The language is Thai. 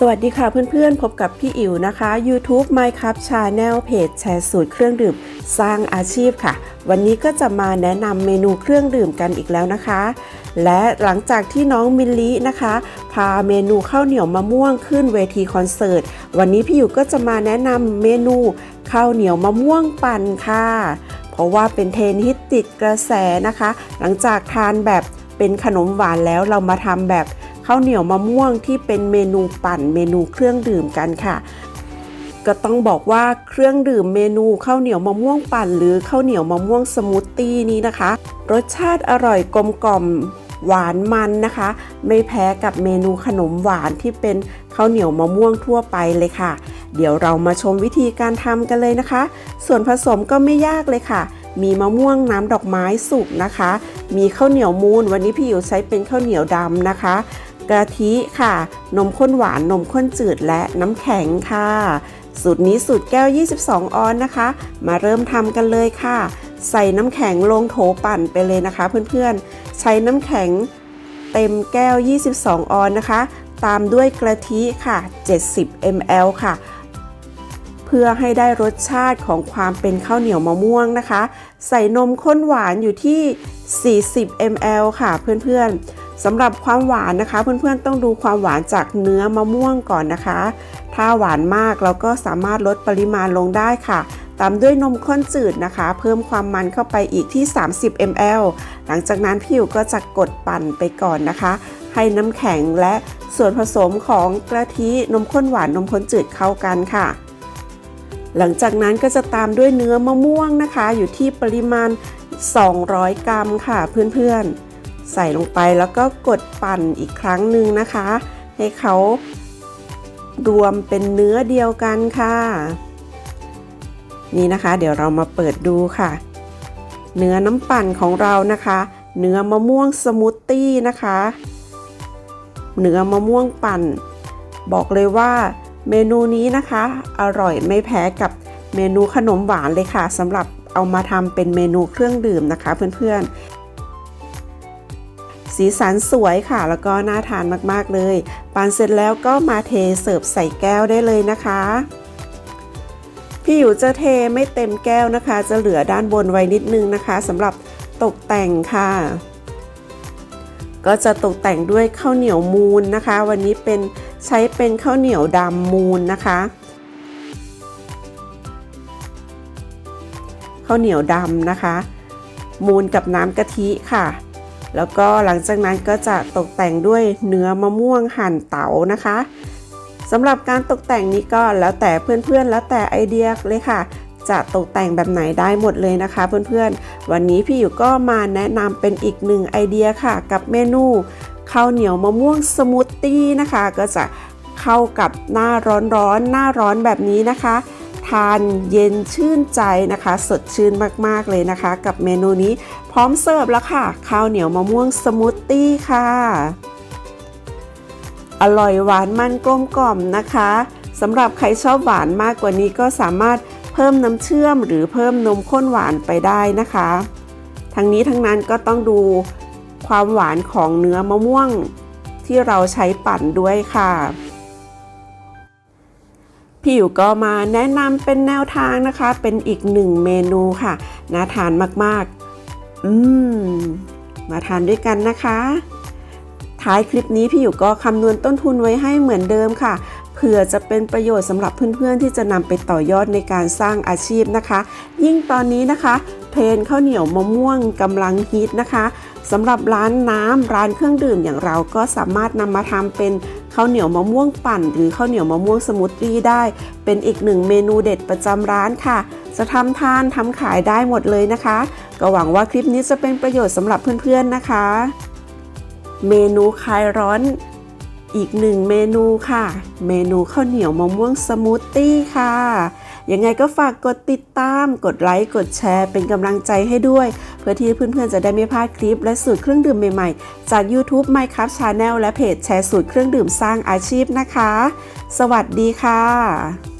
สวัสดีค่ะเพื่อนๆ พบกับพี่อิ๋วนะคะ YouTube My Cup Channel เพจแชร์สูตรเครื่องดื่มสร้างอาชีพค่ะ วันนี้ก็จะมาแนะนำเมนูเครื่องดื่มกันอีกแล้วนะคะ และหลังจากที่น้องมิลลินะคะ พาเมนูข้าวเหนียวมะม่วงขึ้นเวทีคอนเสิร์ต วันนี้พี่อิ๋วก็จะมาแนะนำเมนูข้าวเหนียวมะม่วงปั่นค่ะ เพราะว่าเป็นเทรนด์ฮิตติดกระแสนะคะ หลังจากทานแบบเป็นขนมหวานแล้วเรามาทำแบบ ข้าวเหนียวมะม่วงที่เป็นเมนูปั่นเมนูเครื่องดื่มกันค่ะ ก็ต้องบอกว่าเครื่องดื่มเมนูข้าวเหนียวมะม่วงปั่น หรือข้าวเหนียวมะม่วงสมูทตี้นี้นะคะ รสชาติอร่อยกลมกล่อมหวานมันนะคะ ไม่แพ้กับเมนูขนมหวานที่เป็นข้าวเหนียวมะม่วงทั่วไปเลยค่ะ เดี๋ยวเรามาชมวิธีการทำกันเลยนะคะ ส่วนผสมก็ไม่ยากเลยค่ะ มีมะม่วงน้ำดอกไม้สุกนะคะ มีข้าวเหนียวมูนวันนี้พี่อยู่ใช้เป็นข้าวเหนียวดำนะคะ กะทิค่ะ นมข้นหวาน นมข้นจืดและน้ำแข็งค่ะ สูตรนี้สูตรแก้ว 22 ออนนะคะ มาเริ่มทำกันเลยค่ะ ใส่น้ำแข็งลงโถปั่นไปเลยนะคะ เพื่อนๆ ใช้น้ำแข็งเต็มแก้ว 22 ออนนะคะ ตามด้วยกะทิค่ะ 70 ml ค่ะเพื่อให้ได้รสชาติของความเป็นข้าวเหนียวมะม่วงนะคะ ใส่นมข้นหวานอยู่ที่ 40 ml ค่ะเพื่อนๆ สำหรับความหวานนะคะ เพื่อนๆต้องดูความหวานจากเนื้อมะม่วงก่อนนะคะ ถ้าหวานมากเราก็สามารถลดปริมาณลงได้ค่ะตามด้วยนมข้นจืดนะคะ เพิ่มความมันเข้าไปอีกที่ 30 ml หลังจากนั้นพี่อยู่ก็จะกดปั่นไปก่อนนะคะ ให้น้ำแข็งและส่วนผสมของกะทินมข้นหวานนมข้นจืดเข้ากันค่ะ หลังจากนั้นก็จะตามด้วยเนื้อมะม่วงนะคะ อยู่ที่ปริมาณ 200 กรัมค่ะเพื่อนๆ ใส่ลงไปแล้วก็กดปั่นอีกครั้งหนึ่งนะคะ ให้เขารวมเป็นเนื้อเดียวกันค่ะ นี่นะคะ เดี๋ยวเรามาเปิดดูค่ะ เนื้อน้ำปั่นของเรานะคะ เนื้อมะม่วงสมูทตี้นะคะ เนื้อมะม่วงปั่น บอกเลยว่าเมนูนี้นะคะ อร่อยไม่แพ้กับเมนูขนมหวานเลยค่ะสำหรับเอามาทำเป็นเมนูเครื่องดื่มนะคะเพื่อนๆ สีสันสวยค่ะ แล้วก็น่าทานมากๆเลยปั่นเสร็จแล้วก็มาเทเสิร์ฟใส่แก้วได้เลยนะคะ พี่อยู่จะเทไม่เต็มแก้วนะคะ จะเหลือด้านบนไว้นิดนึงนะคะสำหรับตกแต่งค่ะ ก็จะตกแต่งด้วยข้าวเหนียวมูนนะคะ วันนี้เป็นใช้เป็นข้าวเหนียวดำมูนนะคะข้าวเหนียวดำนะคะ มูนกับน้ำกะทิค่ะ แล้วก็หลังจากนั้นก็จะตกแต่งด้วยเนื้อมะม่วงหั่นเต๋านะคะสำหรับการตกแต่งนี้ก็แล้วแต่เพื่อนๆ แล้วแต่ไอเดียเลยค่ะ จะตกแต่งแบบไหนได้หมดเลยนะคะ เพื่อนๆ วันนี้พี่อยู่ก็มาแนะนำเป็นอีกหนึ่งไอเดียค่ะ กับเมนูข้าวเหนียวมะม่วงสมูทตี้นะคะ ก็จะเข้ากับหน้าร้อนๆหน้าร้อนแบบนี้นะคะ ทานเย็นชื่นใจนะคะ สดชื่นมากๆเลยนะคะ กับเมนูนี้พร้อมเสิร์ฟแล้วค่ะ ข้าวเหนียวมะม่วงสมูทตี้ค่ะ อร่อยหวานมันกลมกล่อมนะคะสำหรับใครชอบหวานมากกว่านี้ก็สามารถเพิ่มน้ำเชื่อมหรือเพิ่มนมข้นหวานไปได้นะคะ ทั้งนี้ทั้งนั้นก็ต้องดูความหวานของเนื้อมะม่วงที่เราใช้ปั่นด้วยค่ะ พี่อยู่ก็มาแนะนำเป็นแนวทางนะคะ เป็นอีกหนึ่งเมนูค่ะน่าทานมากๆ อืม มาทานด้วยกันนะคะ ท้ายคลิปนี้พี่อยู่ก็คำนวณต้นทุนไว้ให้เหมือนเดิมค่ะ เผื่อจะเป็นประโยชน์สำหรับเพื่อนๆ ที่จะนำไปต่อยอดในการสร้างอาชีพนะคะ ยิ่งตอนนี้นะคะ เทรนข้าวเหนียวมะม่วงกำลังฮิตนะคะสำหรับร้านน้ำร้านเครื่องดื่มอย่างเราก็สามารถนำมาทำเป็นข้าวเหนียวมะม่วงปั่น หรือข้าวเหนียวมะม่วงสมูทตี้ได้ เป็นอีกหนึ่งเมนูเด็ดประจำร้านค่ะ จะทำทานทำขายได้หมดเลยนะคะ ก็หวังว่าคลิปนี้จะเป็นประโยชน์สำหรับเพื่อนๆนะคะ เมนูคลายร้อน อีกหนึ่งเมนูค่ะ เมนูข้าวเหนียวมะม่วงสมูทตี้ค่ะ ยังไงก็ฝากกดติดตาม กดไลค์ กดแชร์ เป็นกำลังใจให้ด้วย เพื่อที่เพื่อนๆ จะได้ไม่พลาดคลิปและสูตรเครื่องดื่มใหม่ๆ จาก YouTube My Cup Channel และเพจแชร์สูตรเครื่องดื่มสร้างอาชีพนะคะ สวัสดีค่ะ